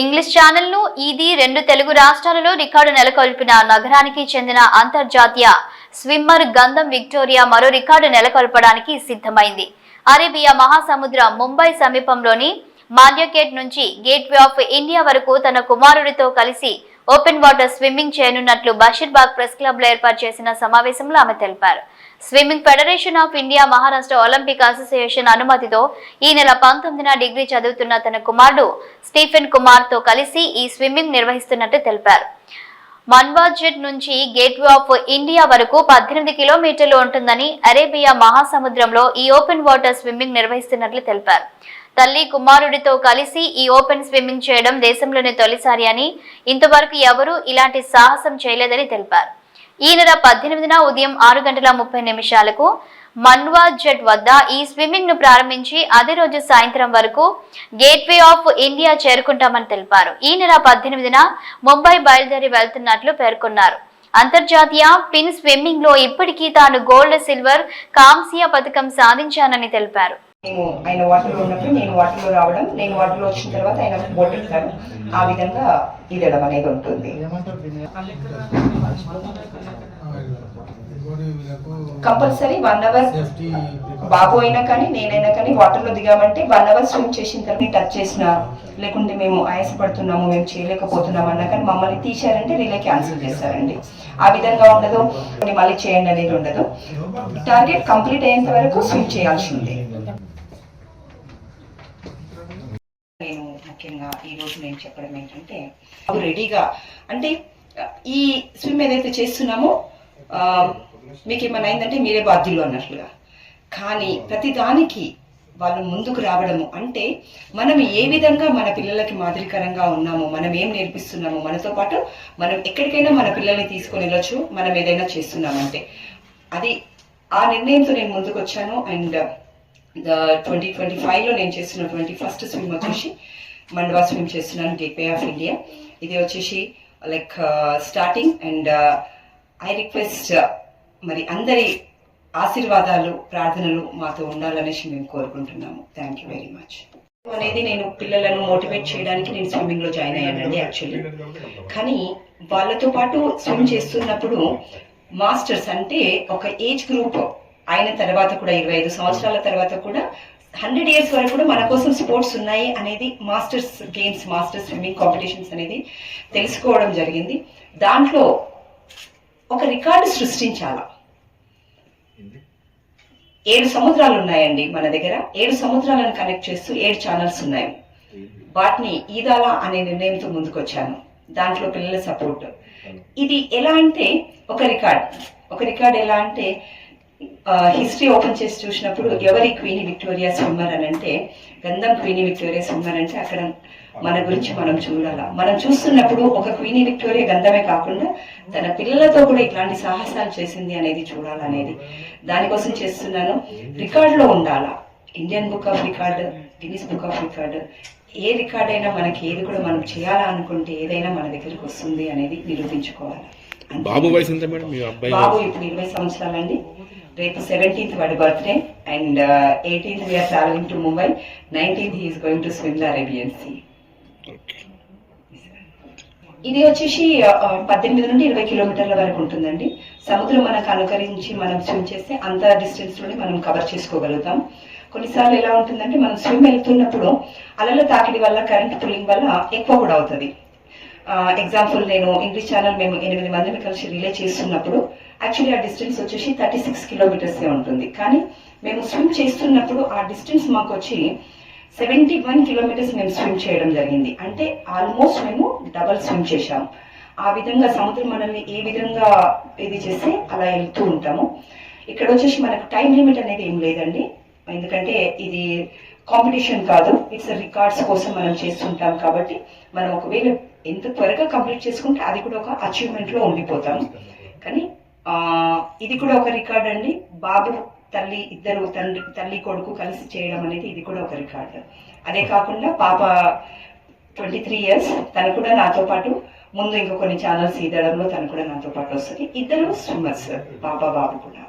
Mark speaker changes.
Speaker 1: English ఛానల్ను ఇది రెండు తెలుగు రాష్ట్రాలలో రికార్డు నెలకొల్పిన నగరానికి చెందిన అంతర్జాతీయ స్విమ్మర్ గంధం విక్టోరియా మరో రికార్డు నెలకొల్పడానికి సిద్ధమైంది. అరేబియా మహాసముద్రం ముంబై సమీపంలోని మాల్యకేట్ నుంచి గేట్వే ఆఫ్ ఇండియా వరకు తన కుమారుడితో కలిసి ఓపెన్ వాటర్ స్విమ్మింగ్ చేయనున్నట్లు బషీర్బాగ్ ప్రెస్ క్లబ్లో ఏర్పాటు చేసిన సమావేశంలో ఆమె తెలిపారు. Swimming federation of India Maharashtra Olympic association అనుమతితో ఈ నెల పంతొమ్మిదిన డిగ్రీ చదువుతున్న తన కుమారుడు స్టీఫెన్ కుమార్తో కలిసి ఈ స్విమ్మింగ్ నిర్వహిస్తున్నట్టు తెలిపారు. మన్వాజెట్ నుంచి గేట్వే ఆఫ్ ఇండియా వరకు పద్దెనిమిది కిలోమీటర్లు ఉంటుందని అరేబియా మహాసముద్రంలో ఈ ఓపెన్ వాటర్ స్విమ్మింగ్ నిర్వహిస్తున్నట్లు తెలిపారు. తల్లి కుమారుడితో కలిసి ఈ ఓపెన్ స్విమ్మింగ్ చేయడం దేశంలోనే తొలిసారి అని ఇంతవరకు ఎవరూ ఇలాంటి సాహసం చేయలేదని తెలిపారు. ఈ నెల పద్దెనిమిదిన ఉదయం ఆరు గంటల ముప్పై నిమిషాలకు మన్వా జెట్ వద్ద ఈ స్విమ్మింగ్ను ప్రారంభించి అదే రోజు సాయంత్రం వరకు గేట్వే ఆఫ్ ఇండియా చేరుకుంటామని తెలిపారు. ఈ నెల పద్దెనిమిదిన ముంబై బయలుదేరి వెళ్తున్నట్లు పేర్కొన్నారు. అంతర్జాతీయ పిన్ స్విమ్మింగ్లో ఇప్పటికీ తాను గోల్డ్ సిల్వర్ కాంస్య పథకం సాధించానని తెలిపారు.
Speaker 2: మేము ఆయన వాటర్లో ఉన్నప్పుడు నేను వాటర్లో రావడం నేను వాటర్లో వచ్చిన తర్వాత ఆయన బోట్ ఆ విధంగా ఈదడం అనేది ఉంటుంది. కంపల్సరీ వన్ అవర్ బాబు అయినా కానీ నేనైనా కానీ వాటర్లో దిగామంటే వన్ అవర్ స్విమ్ చేసిన తర్వాత టచ్ చేసిన లేకుంటే మేము ఆయాసపడుతున్నాము మేము చేయలేకపోతున్నాము అన్నా కానీ మమ్మల్ని తీశారంటే రిలే క్యాన్సిల్ చేస్తారండి ఆ విధంగా ఉండదు కొన్ని మళ్ళీ చేయండి అనేది ఉండదు. టార్గెట్ కంప్లీట్ అయ్యేంత వరకు స్విమ్ చేయాల్సిందే. నేను ముఖ్యంగా ఈ రోజు నేను చెప్పడం ఏంటంటే రెడీగా అంటే ఈ స్విమ్ ఏదైతే చేస్తున్నామో మీకు ఏమైనా అయిందంటే మీరే బాధ్యులు అన్నట్లుగా. కానీ ప్రతిదానికి వాళ్ళు ముందుకు రావడము అంటే మనం ఏ విధంగా మన పిల్లలకి మాదిరికరంగా ఉన్నామో మనం ఏం నేర్పిస్తున్నామో మనతో పాటు మనం ఎక్కడికైనా మన పిల్లల్ని తీసుకొని వెళ్ళొచ్చు మనం ఏదైనా చేస్తున్నామంటే. అది ఆ నిర్ణయంతో నేను ముందుకు వచ్చాను అండ్ ట్వంటీ ట్వంటీ ఫైవ్లో నేను చేస్తున్న ట్వంటీ ఫస్ట్ స్విమ్ వచ్చేసి మండవా స్విమ్ చేస్తున్నాను గేట్వే ఆఫ్ ఇండియా. ఇది వచ్చేసి like starting and I request మరి అందరి ఆశీర్వాదాలు ప్రార్థనలు మాతో ఉండాలనేసి మేము కోరుకుంటున్నాము. థ్యాంక్ యూ వెరీ మచ్ అనేది నేను పిల్లలను మోటివేట్ చేయడానికి నేను స్విమ్మింగ్లో జాయిన్ అయ్యానండి యాక్చువల్లీ. కానీ వాళ్ళతో పాటు స్విమ్ చేస్తున్నప్పుడు మాస్టర్స్ అంటే ఒక ఏజ్ గ్రూప్ అయిన తర్వాత కూడా ఇరవై ఐదు సంవత్సరాల తర్వాత కూడా హండ్రెడ్ ఇయర్స్ వరకు కూడా మన కోసం స్పోర్ట్స్ ఉన్నాయి అనేది masters games masters swimming competitions అనేది తెలుసుకోవడం జరిగింది. దాంట్లో ఒక రికార్డు సృష్టించాలా. ఏడు సముద్రాలు ఉన్నాయండి మన దగ్గర. ఏడు సముద్రాలను కనెక్ట్ చేస్తూ ఏడు ఛానల్స్ ఉన్నాయి. వాటిని ఈదాలా అనే నిర్ణయంతో ముందుకొచ్చాను. దాంట్లో పిల్లల సపోర్ట్ ఇది ఎలా అంటే ఒక రికార్డ్. ఒక రికార్డ్ ఎలా అంటే హిస్టరీ ఓపెన్ చేసి చూసినప్పుడు ఎవరి క్వీని విక్టోరియా స్విమ్మర్ అని అంటే గంధం క్వీని విక్టోరియా స్విమ్మర్ అంటే అక్కడ మన గురించి మనం చూడాలా. మనం చూస్తున్నప్పుడు ఒక క్వీని విక్టోరియా గంధమే కాకుండా తన పిల్లలతో కూడా ఇట్లాంటి సాహసాలు చేసింది అనేది చూడాలనేది దానికోసం చేస్తున్నాను. రికార్డులో ఉండాలా. Indian book of record Guinness book of record A record అయినా మనకి ఏది కూడా మనం చేయాలా అనుకుంటే ఏదైనా మన దగ్గరికి వస్తుంది అనేది నిరూపించుకోవాలి.
Speaker 3: బాబు వయసు ఎంత మేడం? మీ అబ్బాయి
Speaker 2: బాబు? ఇప్పుడు ఇరవై సంవత్సరాలండి. రేపు సెవెంటీన్త్ వాడి birthday and eighteenth we are travelling to Mumbai nineteenth he is going to swim the Arabian sea. ఇది వచ్చేసి ఆ, పద్దెనిమిది నుండి ఇరవై కిలోమీటర్ల వరకు ఉంటుందండి. సముద్రం మనకు అనుకరించి మనం స్విమ్ చేస్తే అంత డిస్టెన్స్లోనే మనం కవర్ చేసుకోగలుగుతాం. కొన్నిసార్లు ఎలా ఉంటుందంటే మనం స్విమ్ వెళ్తున్నప్పుడు అలల తాకిడి వల్ల కరెంట్ పుల్లింగ్ వల్ల ఎక్కువ కూడా అవుతుంది. ఎగ్జాంపుల్ నేను ఇంగ్లీష్ ఛానల్ మేము ఎనిమిది మందిని కలిసి రిలే చేస్తున్నప్పుడు యాక్చువల్లీ ఆ డిస్టెన్స్ వచ్చేసి థర్టీ సిక్స్ కిలోమీటర్స్ ఉంటుంది. కానీ మేము స్విమ్ చేస్తున్నప్పుడు ఆ డిస్టెన్స్ మాకు వచ్చి సెవెంటీ వన్ కిలోమీటర్స్ మేము స్విమ్ చేయడం జరిగింది. అంటే ఆల్మోస్ట్ మేము డబల్ స్విమ్ చేశాము. ఆ విధంగా సముద్రం మనల్ని ఏ విధంగా ఇది చేస్తే అలా వెళ్తూ ఉంటాము. ఇక్కడ వచ్చేసి మనకు టైం లిమిట్ అనేది ఏం లేదండి. ఎందుకంటే ఇది కాంపిటీషన్ కాదు ఇట్స్ రికార్డ్స్ కోసం మనం చేస్తుంటాం కాబట్టి మనం ఒకవేళ ఎంత త్వరగా కంప్లీట్ చేసుకుంటే అది కూడా ఒక అచీవ్మెంట్లో ఉండిపోతాం. కానీ ఇది కూడా ఒక రికార్డ్ అండి. బాబు తల్లి ఇద్దరు తండ్రి తల్లి కొడుకు కలిసి చేయడం అనేది ఇది కూడా ఒక రికార్డ్ అదే కాకుండా పాప ట్వంటీ త్రీ ఇయర్స్ తను కూడా నాతో పాటు ముందు ఇంకా కొన్ని ఛానల్స్ ఈదడంలో తను కూడా నాతో పాటు వస్తుంది. ఇద్దరు స్విమ్మర్స్ పాప బాబు కూడా.